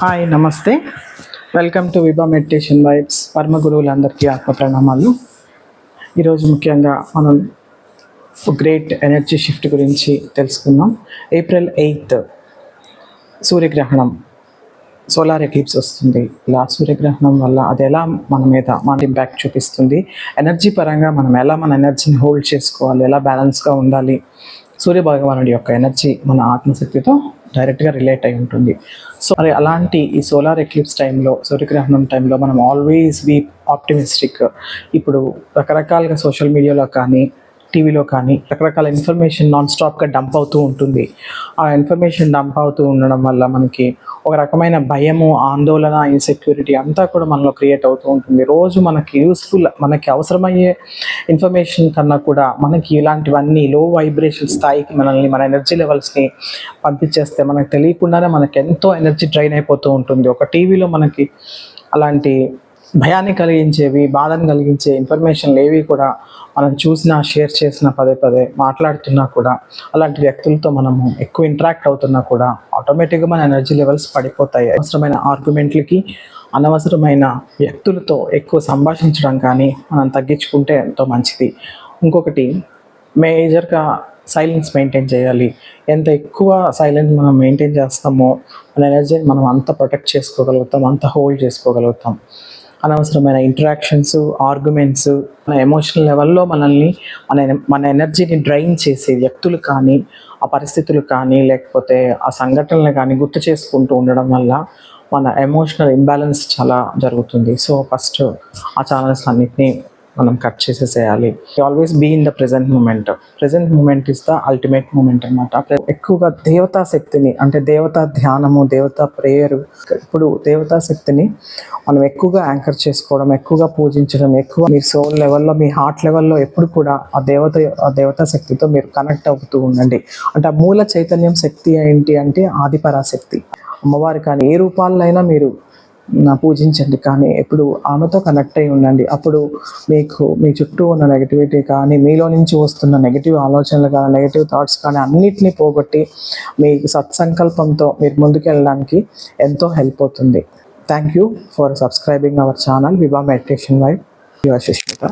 Hi నమస్తే. Welcome to Vibha meditation vibes పరమ గురువులందరికీ ఆత్మ ప్రణామాలు. ఈరోజు ముఖ్యంగా మనం గ్రేట్ ఎనర్జీ షిఫ్ట్ గురించి తెలుసుకుందాం. ఏప్రిల్ ఎయిత్ సూర్యగ్రహణం సోలార్ ఎక్లిప్స్ వస్తుంది. ఇలా సూర్యగ్రహణం వల్ల అది ఎలా మన మీద మన ఇంపాక్ట్ చూపిస్తుంది? ఎనర్జీ పరంగా మనం ఎలా మన ఎనర్జీని హోల్డ్ చేసుకోవాలి? ఎలా బ్యాలెన్స్గా ఉండాలి? సూర్య భగవానుడి యొక్క ఎనర్జీ మన ఆత్మశక్తితో డైరెక్ట్గా రిలేట్ అయి ఉంటుంది. సో మరి అలాంటి ఈ సోలార్ ఎక్లిప్స్ టైంలో సూర్యగ్రహణం టైంలో మనం ఆల్వేస్ బీ ఆప్టిమిస్టిక్. ఇప్పుడు రకరకాలుగా సోషల్ మీడియాలో కానీ టీవీలో కానీ రకరకాల ఇన్ఫర్మేషన్ నాన్ స్టాప్గా డంప్ అవుతూ ఉంటుంది. ఆ ఇన్ఫర్మేషన్ డంప్ అవుతూ ఉండడం వల్ల మనకి ఒక రకమైన భయము ఆందోళన ఇన్సెక్యూరిటీ అంతా కూడా మనలో క్రియేట్ అవుతూ ఉంటుంది. రోజు మనకి యూస్ఫుల్ మనకి అవసరమయ్యే ఇన్ఫర్మేషన్ కన్నా కూడా మనకి ఇలాంటివన్నీ లో వైబ్రేషన్ స్థాయికి మనల్ని మన ఎనర్జీ లెవెల్స్ని పంపించేస్తే మనకు తెలియకుండానే మనకి ఎంతో ఎనర్జీ డ్రైన్ అయిపోతూ ఉంటుంది. ఒక టీవీలో మనకి అలాంటి భయాన్ని కలిగించేవి బాధను కలిగించే ఇన్ఫర్మేషన్లు ఏవి కూడా మనం చూసినా షేర్ చేసినా పదే పదే మాట్లాడుతున్నా కూడా అలాంటి వ్యక్తులతో మనము ఎక్కువ ఇంటరాక్ట్ అవుతున్నా కూడా ఆటోమేటిక్గా మన ఎనర్జీ లెవెల్స్ పడిపోతాయి. అవసరమైన ఆర్గ్యుమెంట్లకి అనవసరమైన వ్యక్తులతో ఎక్కువ సంభాషించడం కానీ మనం తగ్గించుకుంటే ఎంతో మంచిది. ఇంకొకటి మేజర్గా సైలెన్స్ మెయింటైన్ చేయాలి. ఎంత ఎక్కువ సైలెన్స్ మనం మెయింటైన్ చేస్తామో మన ఎనర్జీని మనం అంత ప్రొటెక్ట్ చేసుకోగలుగుతాం అంత హోల్డ్ చేసుకోగలుగుతాం. అనవసరమైన ఇంటరాక్షన్స్ ఆర్గ్యుమెంట్స్ మన ఎమోషనల్ లెవెల్లో మనల్ని మన మన ఎనర్జీని డ్రైన్ చేసే వ్యక్తులు కానీ ఆ పరిస్థితులు కానీ లేకపోతే ఆ సంఘటనలు కానీ గుర్తు చేసుకుంటూ ఉండడం వల్ల మన ఎమోషనల్ ఇంబ్యాలెన్స్ చాలా జరుగుతుంది. సో ఫస్ట్ ఆ ఛానల్స్ అన్నిటినీ మనం cut చేసేసేయాలి. Always be in the present moment present moment is the ultimate moment అనమాట ఎక్కువగా దేవతా శక్తిని అంటే దేవతా ధ్యానము దేవతా ప్రేయర్ ఇప్పుడు దేవతా శక్తిని మనం ఎక్కువగా యాంకర్ చేసుకోవడం ఎక్కువగా పూజించడం ఎక్కువ మీ సోల్ లెవెల్లో మీ హార్ట్ లెవెల్లో ఎప్పుడు కూడా ఆ దేవత ఆ దేవతా శక్తితో మీరు కనెక్ట్ అవుతూ ఉండండి. అంటే ఆ మూల చైతన్యం శక్తి ఏంటి అంటే ఆదిపరాశక్తి. అమ్మవారి కానీ ఏ రూపాల్లో అయినా మీరు పూజించండి కానీ ఎప్పుడు ఆమెతో కనెక్ట్ అయి ఉండండి. అప్పుడు మీకు మీ చుట్టూ ఉన్న నెగిటివిటీ కానీ మీలో నుంచి వస్తున్న నెగిటివ్ ఆలోచనలు కానీ నెగిటివ్ థాట్స్ కానీ అన్నిటినీ పోగొట్టి మీకు సత్సంకల్పంతో మీరు ముందుకెళ్ళడానికి ఎంతో హెల్ప్ అవుతుంది. Thank you for subscribing our channel Vibha meditation vibes your Sushmita